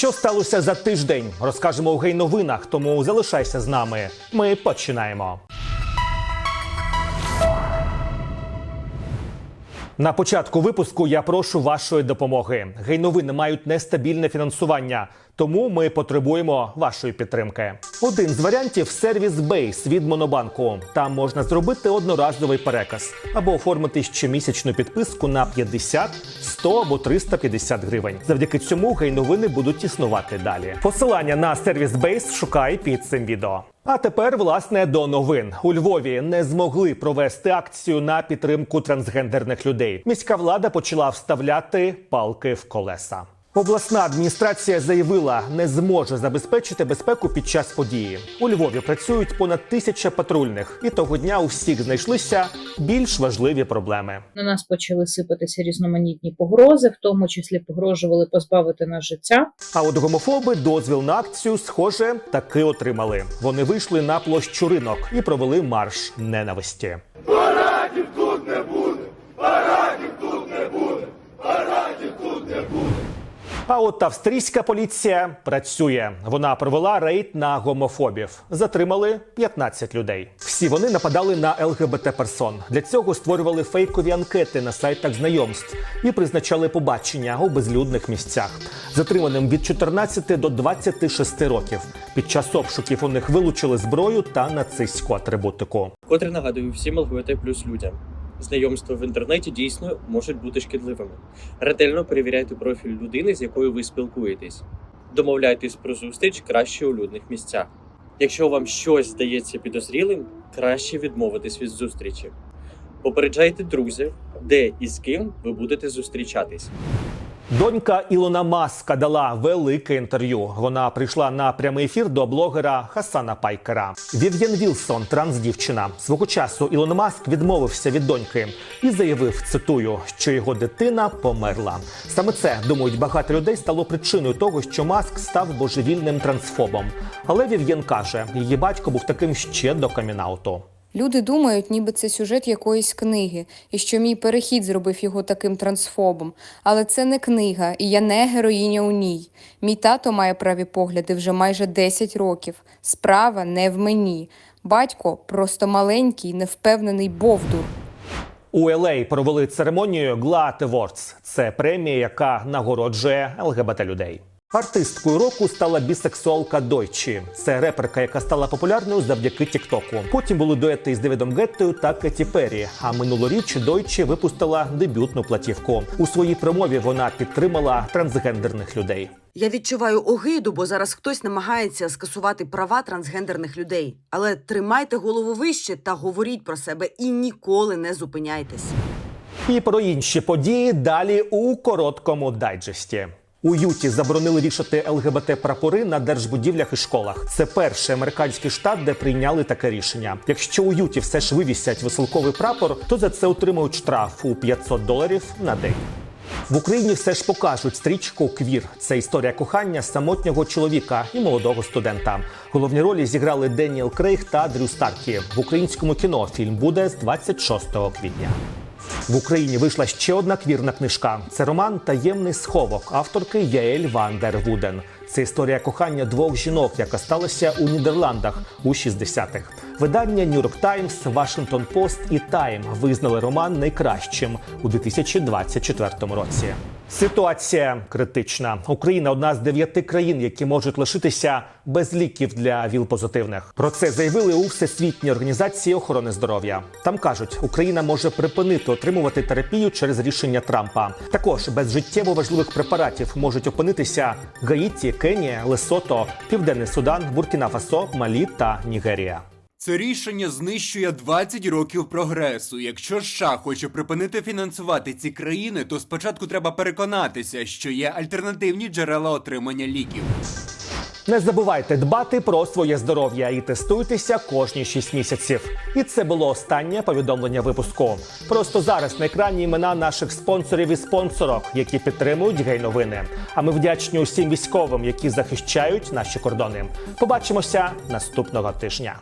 Що сталося за тиждень? Розкажемо у гей-новинах, тому залишайся з нами. Ми починаємо. На початку випуску я прошу вашої допомоги. Гейновини мають нестабільне фінансування, тому ми потребуємо вашої підтримки. Один з варіантів сервіс Base від Монобанку. Там можна зробити одноразовий переказ або оформити щомісячну підписку на 50, 100 або 350 гривень. Завдяки цьому гейновини будуть існувати далі. Посилання на сервіс Base шукай під цим відео. А тепер, власне, до новин у Львові не змогли провести акцію на підтримку трансгендерних людей. Міська влада почала вставляти палки в колеса. Обласна адміністрація заявила, не зможе забезпечити безпеку під час події. У Львові працюють понад тисяча патрульних, і того дня у всіх знайшлися більш важливі проблеми. На нас почали сипатися різноманітні погрози, в тому числі погрожували позбавити нас життя. А от гомофоби дозвіл на акцію, схоже, таки отримали. Вони вийшли на площу ринок і провели марш ненависті. А от австрійська поліція працює. Вона провела рейд на гомофобів. Затримали 15 людей. Всі вони нападали на ЛГБТ персон. Для цього створювали фейкові анкети на сайтах знайомств і призначали побачення у безлюдних місцях. Затриманим від 14 до 26 років. Під час обшуків у них вилучили зброю та нацистську атрибутику. Котре нагадую всім ЛГБТ плюс людям. Знайомства в інтернеті дійсно можуть бути шкідливими. Ретельно перевіряйте профіль людини, з якою ви спілкуєтесь. Домовляйтесь про зустріч краще у людних місцях. Якщо вам щось здається підозрілим, краще відмовитись від зустрічі. Попереджайте друзів, де і з ким ви будете зустрічатись. Донька Ілона Маска дала велике інтерв'ю. Вона прийшла на прямий ефір до блогера Хасана Пайкера. Вів'єн Вілсон, трансдівчина. Свого часу Ілон Маск відмовився від доньки і заявив: цитую, що його дитина померла. Саме це думають багато людей стало причиною того, що Маск став божевільним трансфобом. Але Вів'єн каже, її батько був таким ще до камінауту. Люди думають, ніби це сюжет якоїсь книги, і що мій перехід зробив його таким трансфобом. Але це не книга, і я не героїня у ній. Мій тато має праві погляди вже майже 10 років. Справа не в мені. Батько просто маленький, невпевнений бовдур. У LA провели церемонію GLAD Awards. Це премія, яка нагороджує ЛГБТ людей. Артисткою року стала бісексуалка Дойчі. Це реперка, яка стала популярною завдяки Тіктоку. Потім були дуети із Девідом Геттою та Кеті Перрі. А минулоріч Дойчі випустила дебютну платівку. У своїй промові вона підтримала трансгендерних людей. Я відчуваю огиду, бо зараз хтось намагається скасувати права трансгендерних людей. Але тримайте голову вище та говоріть про себе і ніколи не зупиняйтесь. І про інші події далі у короткому дайджесті. У Юті заборонили вішати ЛГБТ прапори на держбудівлях і школах. Це перший американський штат, де прийняли таке рішення. Якщо у Юті все ж вивісять веселковий прапор, то за це отримують штраф у 500 доларів на день. В Україні все ж покажуть стрічку Квір. Це історія кохання самотнього чоловіка і молодого студента. Головні ролі зіграли Деніел Крейг та Дрю Старкі. В українському кіно фільм буде з 26 квітня. В Україні вийшла ще одна квірна книжка. Це роман Таємний сховок авторки Яель Ван Вуден. Це історія кохання двох жінок, яка сталася у Нідерландах у 60-х. Видання York Times, Washington Post і Time визнали роман найкращим у 2024 році. Ситуація критична. Україна одна з дев'яти країн, які можуть лишитися без ліків для ВІЛ-позитивних. Про це заявили у Всесвітній організації охорони здоров'я. Там кажуть, Україна може припинити отримувати терапію через рішення Трампа. Також без життєво важливих препаратів можуть опинитися Гаїті, Кенія, Лесото, Південний Судан, Буркіна Фасо, Малі та Нігерія. Це рішення знищує 20 років прогресу. Якщо США хоче припинити фінансувати ці країни, то спочатку треба переконатися, що є альтернативні джерела отримання ліків. Не забувайте дбати про своє здоров'я і тестуйтеся кожні 6 місяців. І це було останнє повідомлення випуску. Просто зараз на екрані імена наших спонсорів і спонсорок, які підтримують гей-новини. А ми вдячні усім військовим, які захищають наші кордони. Побачимося наступного тижня.